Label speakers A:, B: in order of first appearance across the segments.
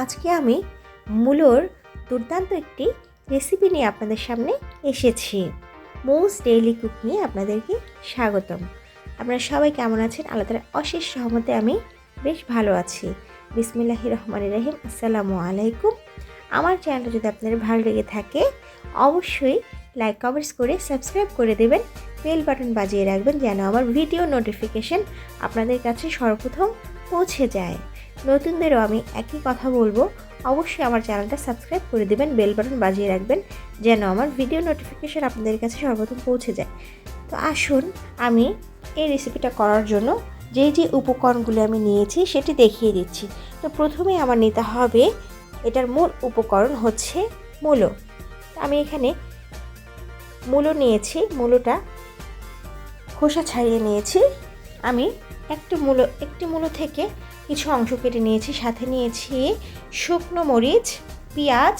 A: আজকে আমি মূলোর দুর্দান্ত একটি রেসিপি নিয়ে আপনাদের সামনে এসেছি। মোস্ট ডেইলি কুক নিয়ে আপনাদেরকে স্বাগতম। আপনারা সবাই কেমন আছেন? আল্লাহ অশেষ সহমতে আমি বেশ ভালো আছি। বিসমিল্লাহি রহমান রহিম। আসসালামু আলাইকুম। আমার চ্যানেলটা যদি আপনাদের ভালো লেগে থাকে, অবশ্যই লাইক কমেন্টস করে সাবস্ক্রাইব করে দেবেন। বেল বাটন বাজিয়ে রাখবেন যেন আমার ভিডিও নোটিফিকেশন আপনাদের কাছে সর্বপ্রথম পৌঁছে যায়। নতুনদেরও আমি একই কথা বলব। অবশ্যই আমার চ্যানেলটা সাবস্ক্রাইব করে দেবেন, বেল বাটন বাজিয়ে রাখবেন, যেন আমার ভিডিও নোটিফিকেশান আপনাদের কাছে সর্বপ্রথম পৌঁছে যায়। তো আসুন, আমি এই রেসিপিটা করার জন্য যে যে উপকরণগুলো আমি নিয়েছি সেটি দেখিয়ে দিচ্ছি। তো প্রথমে আমার নিতে হবে, এটার মূল উপকরণ হচ্ছে মূলো। আমি এখানে মূলো নিয়েছি, মূলোটা খোসা ছাড়িয়ে নিয়েছি। আমি একটি মূলো একটি মূলো থেকে কিছু অংশ কেটে নিয়েছি, সাথে নিয়েছি শুকনো মরিচ, পেঁয়াজ,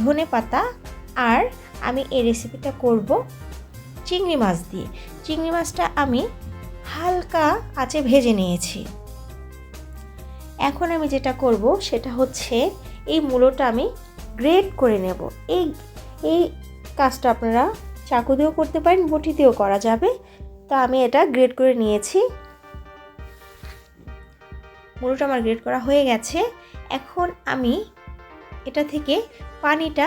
A: ধনে পাতা, আর আমি এই রেসিপিটা করব চিংড়ি মাছ দিয়ে। চিংড়ি মাছটা আমি হালকা আঁচে ভেজে নিয়েছি। এখন আমি যেটা করব সেটা হচ্ছে এই মূলোটা আমি গ্রেট করে নেব। এই এই কাজটা আপনারা চাকু দিয়েও করতে পারেন, বটি দিয়েও করা যাবে। তো আমি এটা গ্রেট করে নিয়েছি। মুড়োটা আমার গ্রেট করা হয়ে গেছে। এখন আমি এটা থেকে পানিটা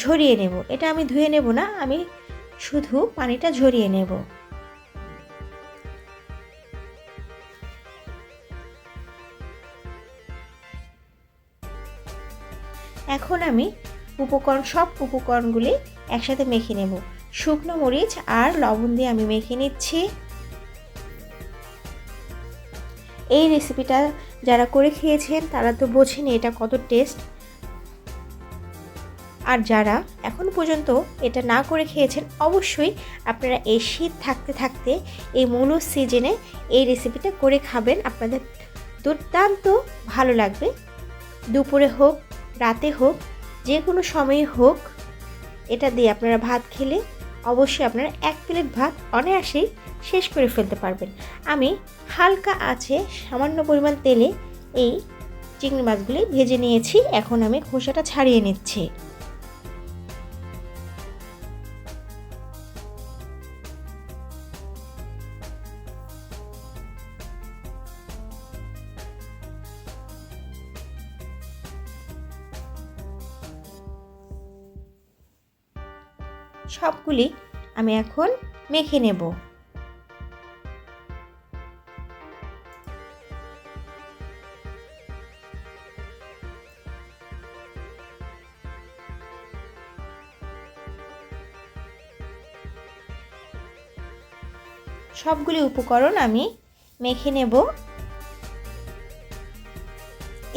A: ঝরিয়ে নেব। এটা আমি ধুয়ে নেব না, আমি শুধু পানিটা ঝরিয়ে নেব। এখন আমি উপকরণ, সব উপকরণগুলি একসাথে মেখে নেব। শুকনো মরিচ আর লবণ দিয়ে আমি মেখে নিচ্ছি। এই রেসিপিটা যারা করে খেয়েছেন, তারা তো বোঝেন এটা কত টেস্ট আর যারা এখন পর্যন্ত এটা না করে খেয়েছেন, অবশ্যই আপনারা এই শীত থাকতে থাকতে এই মূল সিজনে এই রেসিপিটা করে খাবেন। আপনাদের দুর্দান্ত ভালো লাগবে। দুপুরে হোক, রাতে হোক যে কোনো সময়ে হোক, এটা দিয়ে আপনারা ভাত খেলে অবশ্যই আপনারা এক প্লেট ভাত অনায়াসেই শেষ করে ফেলতে পারবেন। আমি হালকা আছে সামান্য পরিমাণ তেলে এই চিংড়ি মাছগুলি ভেজে নিয়েছি। এখন আমি খোসাটা ছাড়িয়ে নিচ্ছি। সবগুলি আমি এখন মেখে নেব। সবগুলি উপকরণ আমি মেখে নেব।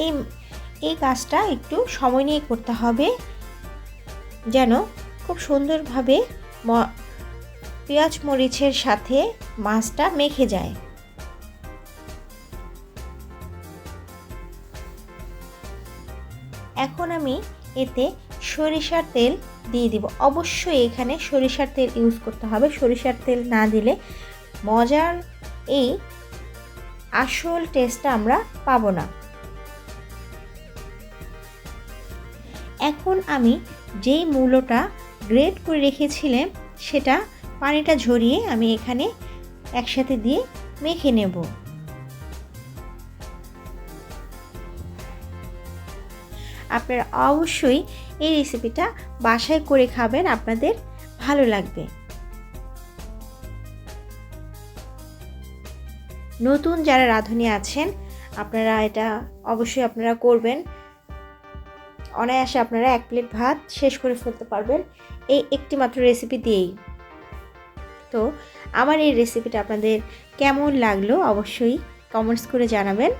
A: এই এই কাজটা একটু সময় নিয়ে করতে হবে, যেন খুব সুন্দরভাবে পেঁয়াজ মরিচের সাথে মাছটা মেখে যায়। এখন আমি এতে সরিষার তেল দিয়ে দিব। অবশ্যই এখানে সরিষার তেল ইউজ করতে হবে। সরিষার তেল না দিলে মজার এই আসল টেস্টটা আমরা পাবো না। এখন আমি যেই মূলোটা গ্রেট করে রেখেছিলাম সেটা পানিটা ঝরিয়ে আমি এখানে একসাথে দিয়ে মেখে নেব। আপনারা অবশ্যই এই রেসিপিটা বাসায় করে খাবেন, আপনাদের ভালো লাগবে। নতুন যারা রাঁধুনি আছেন, আপনারা এটা অবশ্যই আপনারা করবেন। অনায়াসে আপনারা এক প্লেট ভাত শেষ করে ফেলতে পারবেন এই একটি মাত্র রেসিপি দিয়েই। তো আমার এই রেসিপিটা আপনাদের কেমন লাগল অবশ্যই কমেন্টস করে জানাবেন।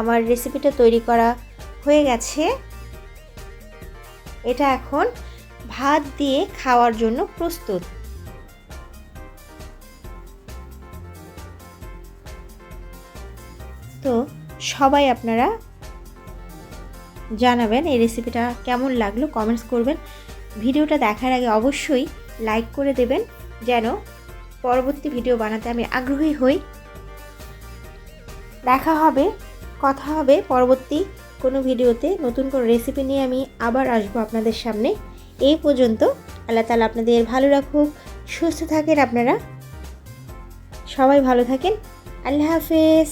A: আমার রেসিপিটা তৈরি করা হয়ে গেছে। এটা এখন ভাত দিয়ে খাওয়ার জন্য প্রস্তুত। তো সবাই আপনারা জানাবেন এই রেসিপিটা কেমন লাগল কমেন্টস করবেন। ভিডিওটা দেখার আগে অবশ্যই লাইক করে দেবেন, যেন পরবর্তী ভিডিও বানাতে আমি আগ্রহী হই। দেখা হবে, কথা হবে পরবর্তী কোনো ভিডিওতে নতুন কোনো রেসিপি নিয়ে আমি আবার আসব আপনাদের সামনে। এই পর্যন্ত আল্লাহ তালা আপনাদের ভালো রাখুক, সুস্থ থাকেন আপনারা। সবাই ভালো থাকেন। আল্লাহ হাফেজ।